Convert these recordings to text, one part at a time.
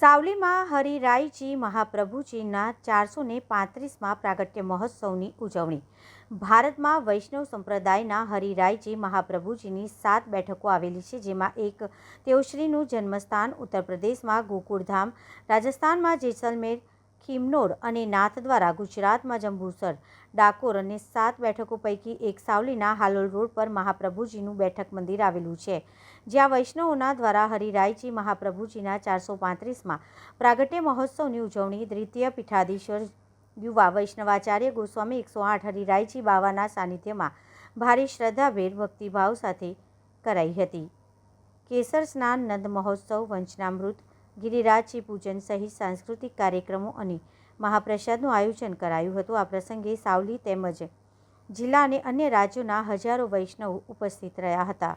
સાવલીમાં હરિરાયજી મહાપ્રભુજીના ચારસો ને પાંત્રીસમાં પ્રાગટ્ય મહોત્સવની ઉજવણી. ભારતમાં વૈષ્ણવ સંપ્રદાયના હરિરાયજી મહાપ્રભુજીની સાત બેઠકો આવેલી છે, જેમાં એક તેઓશ્રીનું જન્મસ્થાન ઉત્તર પ્રદેશમાં ગોકુળધામ, રાજસ્થાનમાં જેસલમેર ખીમનોર અને નાથ દ્વારા ગુજરાતમાં જંબુસર, ડાકોર અને સાત બેઠકો પૈકી એક સાવલીના હાલોલ રોડ પર મહાપ્રભુજીનું બેઠક મંદિર આવેલું છે. જ્યાં વૈષ્ણવોના દ્વારા હરિરાયજી મહાપ્રભુજીના ચારસો પાંત્રીસમાં પ્રાગટ્ય મહોત્સવની ઉજવણી દ્વિતીય પીઠાધીશ્વર યુવા વૈષ્ણવાચાર્ય ગોસ્વામી એકસો આઠ હરિરાયજી બાવાના સાનિધ્યમાં ભારે શ્રદ્ધાભેર ભક્તિભાવ સાથે કરાઈ હતી. કેસર સ્નાન, નંદ મહોત્સવ, વંચનામૃત ગિરિરાજજી પૂજન સહિત સાંસ્કૃતિક કાર્યક્રમો અને મહાપ્રસાદનું આયોજન કરાયું હતું. આ પ્રસંગે સાવલી તેમજ જિલ્લા અને અન્ય રાજ્યોના હજારો વૈષ્ણવ ઉપસ્થિત રહ્યા હતા.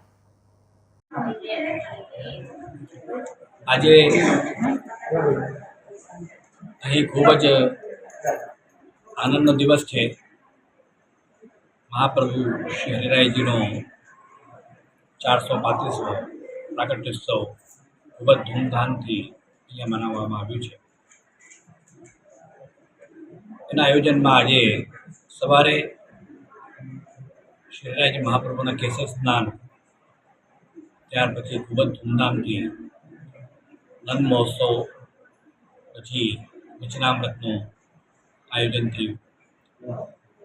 આજે અહીં ખૂબ જ આનંદનો દિવસ છે. મહાપ્રભુ શ્રી હરિરાયજીનો ચારસો પાંત્રીસો પ્રાગટ્યોત્સવ. ખૂબ જ ધૂમધામથી અહીંયા મનાવવામાં આવ્યું છે. એના આયોજનમાં આજે સવારે શ્રીરાજ મહાપ્રભુના કેસર સ્નાન, ત્યાર પછી ખૂબ જ ધૂમધામથી નંદ મહોત્સવ, પછી વચનામૃતનું આયોજન થયું.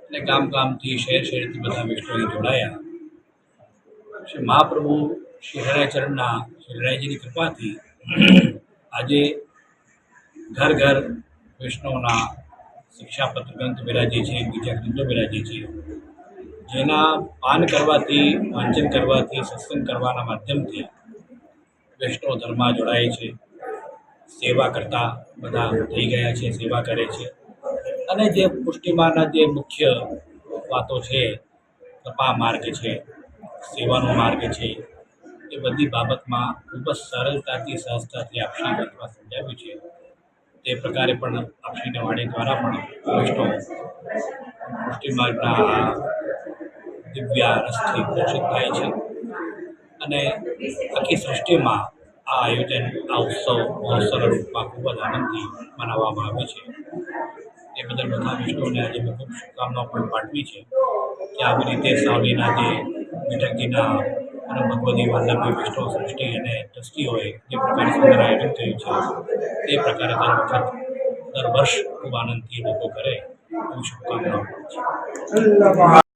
અને ગામ ગામથી શહેર શહેરથી બધા વૈષ્ણવો જોડાયા. શ્રી મહાપ્રભુ શ્રી હરિરાયચરણના શ્રી કૃપાથી આજે ઘર ઘર વૈષ્ણવના શિક્ષાપત્ર ગ્રંથ બિરાજે છે બીજા ગ્રંથો બિરાજે છે જેના પાન કરવાથી, વાંચન કરવાથી, સત્સંગ કરવાના માધ્યમથી વૈષ્ણવ ધર્મમાં જોડાય છે, સેવા કરતા બધા થઈ ગયા છે, સેવા કરે છે. અને જે પુષ્ટિમાના જે મુખ્ય વાતો છે, કૃપા માર્ગ છે, સેવાનો માર્ગ છે એ બધી બાબતમાં ખૂબ જ સરળતાથી, સહજતાથી આપશી અથવા સમજાવ્યું છે. તે પ્રકારે પણ આપશી નવાણી દ્વારા પણ વૈષ્ણવ પુષ્ટિ માર્ગના દિવ્ય રસથી પોષિત થાય છે. અને આખી સૃષ્ટિમાં આ આયોજન, આ ઉત્સવ મહોત્સવના રૂપમાં ખૂબ જ આનંદથી મનાવવામાં આવે છે. એ બદલ બધા વિષ્ણુને આજે મેં ખૂબ શુભકામનાઓ પણ પાઠવી છે કે આવી રીતે સાવલીના જે બેઠકજીના અને ભગવતી વલ્લભી વૈષ્ણવ સૃષ્ટિ અને ટ્રસ્ટીઓએ જે પ્રકારે સુંદર આયોજન થયું છે, તે પ્રકારે દર વખત, દર વર્ષ ખૂબ આનંદથી લોકો કરે એવી શુભકામનાઓ છે.